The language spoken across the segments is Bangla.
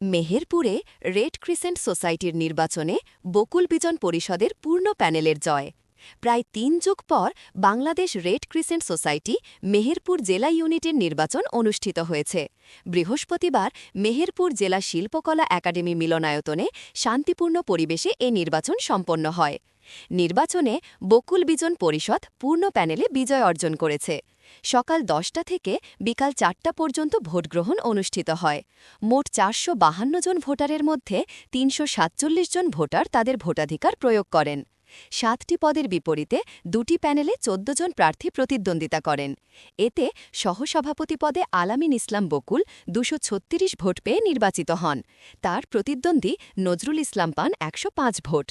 মেহেরপুরে রেড ক্রিসেন্ট সোসাইটির নির্বাচনে বকুল বিজন পরিষদের পূর্ণ প্যানেলের জয়। প্রায় তিন যুগ পর Bangladesh red crescent society Meherpur জেলা ইউনিটের নির্বাচন অনুষ্ঠিত হয়েছে। বৃহস্পতিবার মেহেরপুর জেলা শিল্পকলা একাডেমি মিলনায়তনে শান্তিপূর্ণ পরিবেশে এ নির্বাচন সম্পন্ন হয়। নির্বাচনে বকুল বিজন পরিষদ পূর্ণ প্যানেলে বিজয় অর্জন করেছে। সকাল দশটা থেকে বিকাল চারটা পর্যন্ত ভোটগ্রহণ অনুষ্ঠিত হয়। মোট চারশো জন ভোটারের মধ্যে তিনশো সাতচল্লিশ জন ভোটার তাদের ভোটাধিকার প্রয়োগ করেন। সাতটি পদের বিপরীতে দুটি প্যানেলে চোদ্দ জন প্রার্থী প্রতিদ্বন্দ্বিতা করেন। এতে সহসভাপতি পদে আলামিন ইসলাম বকুল দুশো ভোট পেয়ে নির্বাচিত হন। তার প্রতিদ্বন্দ্বী নজরুল ইসলাম পান একশো পাঁচ ভোট।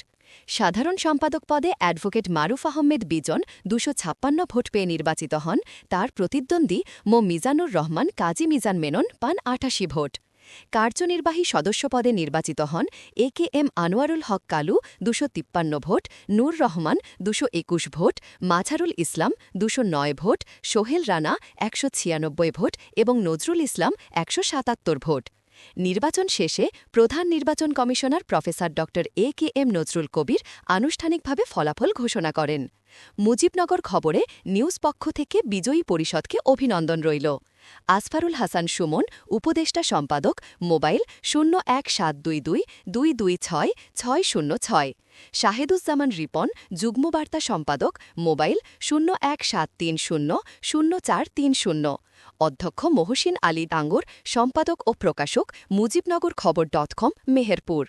সাধারণ সম্পাদক পদে অ্যাডভোকেট মারুফ আহমেদ বিজন দুশো ছাপ্পান্ন ভোট পেয়ে নির্বাচিত হন। তার প্রতিদ্বন্দ্বী মো মিজানুর রহমান, কাজী মিজান মেনন পান আটাশি ভোট। কার্যনির্বাহী সদস্য পদে নির্বাচিত হন A K M Anwarul Haque Kalu দুশো তিপ্পান্ন ভোট, নূর রহমান দুশো একুশ ভোট মাঝারুল ইসলাম দুশো নয় ভোট, সোহেল রানা একশো ছিয়ানব্বই ভোট এবং নজরুল ইসলাম একশো সাতাত্তর ভোট। নির্বাচন শেষে প্রধান নির্বাচন কমিশনার প্রফেসর ড এ কে এম নজরুল কবির আনুষ্ঠানিকভাবে ফলাফল ঘোষণা করেন। মুজিবনগর খবরে নিউজ পক্ষ থেকে বিজয়ী পরিষদকে অভিনন্দন রইল। আসফারুল হাসান সুমন, উপদেষ্টা সম্পাদক, মোবাইল শূন্য এক সাত দুই দুই দুই দুই ছয় ছয় শূন্য ছয়। শাহেদুজ্জামান রিপন, যুগ্মবার্তা সম্পাদক, মোবাইল শূন্য এক সাত তিন শূন্য শূন্য চার তিন শূন্য। অধ্যক্ষ মহসিন আলী ডাঙ্গর সম্পাদক ও প্রকাশক মুজিবনগর খবর ডট কম মেহেরপুর।